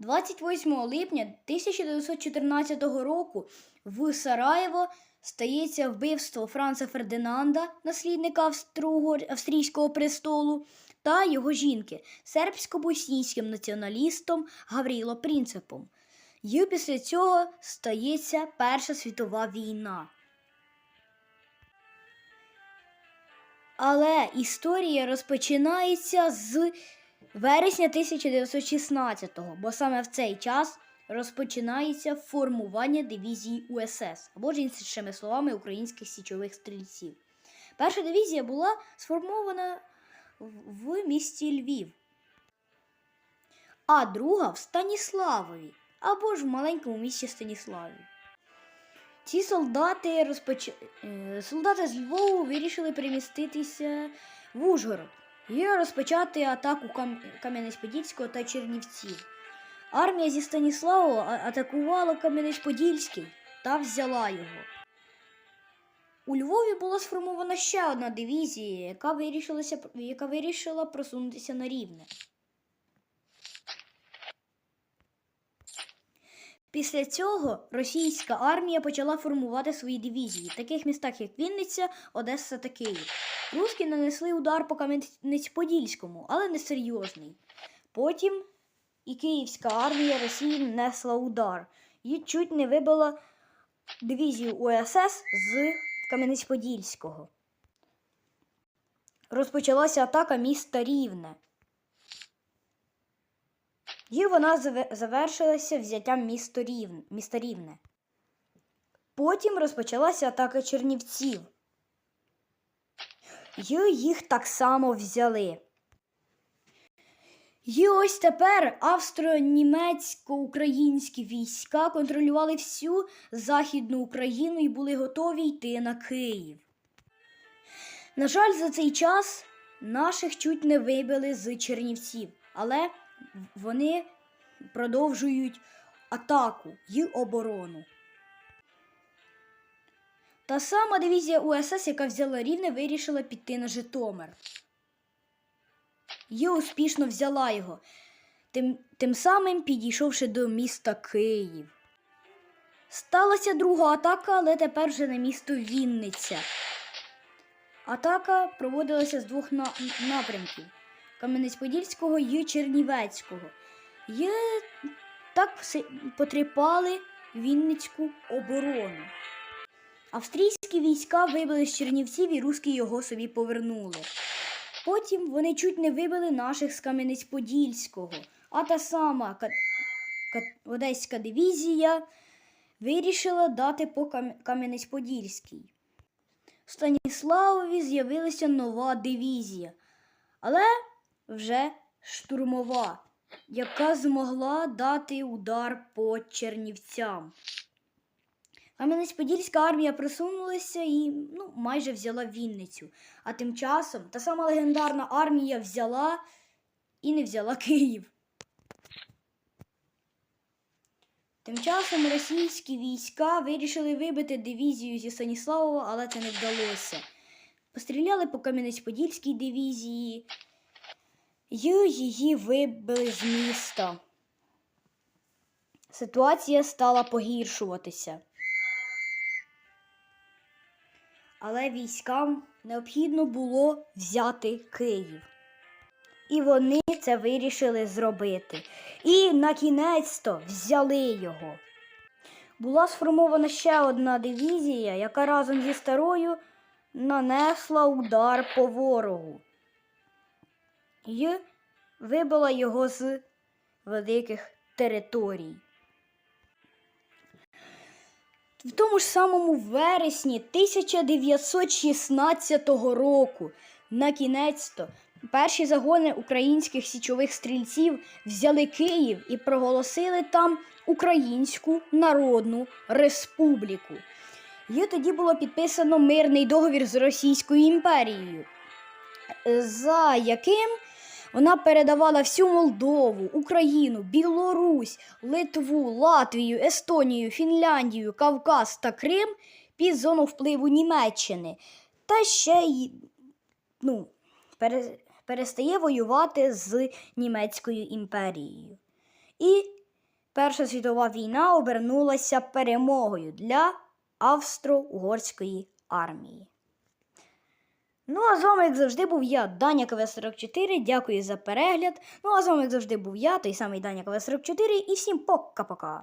28 липня 1914 року в Сараєво стається вбивство Франца Фердинанда, наслідника австрійського престолу, та його жінки сербсько-боснійським націоналістом Гавріло Принципом. І після цього стається Перша світова війна. Але історія розпочинається з вересня 1916-го, бо саме в цей час розпочинається формування дивізії УСС, або ж іншими словами українських січових стрільців. Перша дивізія була сформована в- місті Львів, а друга в Станіславові, або ж в маленькому місті Станіславі. Ці солдати, розпоч... е, солдати з Львову вирішили переміститися в Ужгород і розпочати атаку Кам... Кам'янець-Подільського та Чернівців. Армія зі Станіславова атакувала Кам'янець-Подільський та взяла його. У Львові була сформована ще одна дивізія, яка, вирішилася... яка вирішила просунутися на рівне. Після цього російська армія почала формувати свої дивізії в таких містах, як Вінниця, Одеса та Київ. Руські нанесли удар по Кам'янець-Подільському, але не серйозний. Потім і Київська армія Росії несла удар і чуть не вибила дивізію УСС з Кам'янець-Подільського. Розпочалася атака міста Рівне. І вона завершилася взяттям міста Рівне. Потім розпочалася атака Чернівців. І їх так само взяли. І ось тепер австро-німецько-українські війська контролювали всю Західну Україну і були готові йти на Київ. На жаль, за цей час наших чуть не вибили з Чернівців, але вони продовжують атаку і оборону. Та сама дивізія УСС, яка взяла рівне, вирішила піти на Житомир. І успішно взяла його, тим, тим самим підійшовши до міста Київ. Сталася друга атака, але тепер вже на місто Вінниця. Атака проводилася з двох на- напрямків Кам'янець-Подільського і Чернівецького. І так потріпали Вінницьку оборону. Австрійські війська вибили з Чернівців і руски його собі повернули. Потім вони чуть не вибили наших з Кам'янець-Подільського, а та сама Ка- Ка- Одеська дивізія вирішила дати по Кам- Кам'янець-Подільський. В Станіславові з'явилася нова дивізія, але вже штурмова, яка змогла дати удар по Чернівцям. Кам'янець-Подільська армія просунулася і ну, майже взяла Вінницю. А тим часом та сама легендарна армія взяла і не взяла Київ. Тим часом російські війська вирішили вибити дивізію зі Станіславова, але це не вдалося. Постріляли по Кам'янець-Подільській дивізії і її вибили з міста. Ситуація стала погіршуватися. Але військам необхідно було взяти Київ. І вони це вирішили зробити. І на кінець-то взяли його. Була сформована ще одна дивізія, яка разом зі старою нанесла удар по ворогу і вибила його з великих територій. В тому ж самому вересні 1916 року на кінець-то перші загони українських січових стрільців взяли Київ і проголосили там Українську Народну Республіку. І тоді було підписано мирний договір з Російською імперією, за яким вона передавала всю Молдову, Україну, Білорусь, Литву, Латвію, Естонію, Фінляндію, Кавказ та Крим під зону впливу Німеччини. Та ще й ну, перестає воювати з Німецькою імперією. І Перша світова війна обернулася перемогою для Австро-Угорської армії. Ну, а з вами, як завжди, був я, Даня КВ44. Дякую за перегляд. Ну, а з вами, як завжди, був я, той самий Даня КВ44, і всім пока-пока.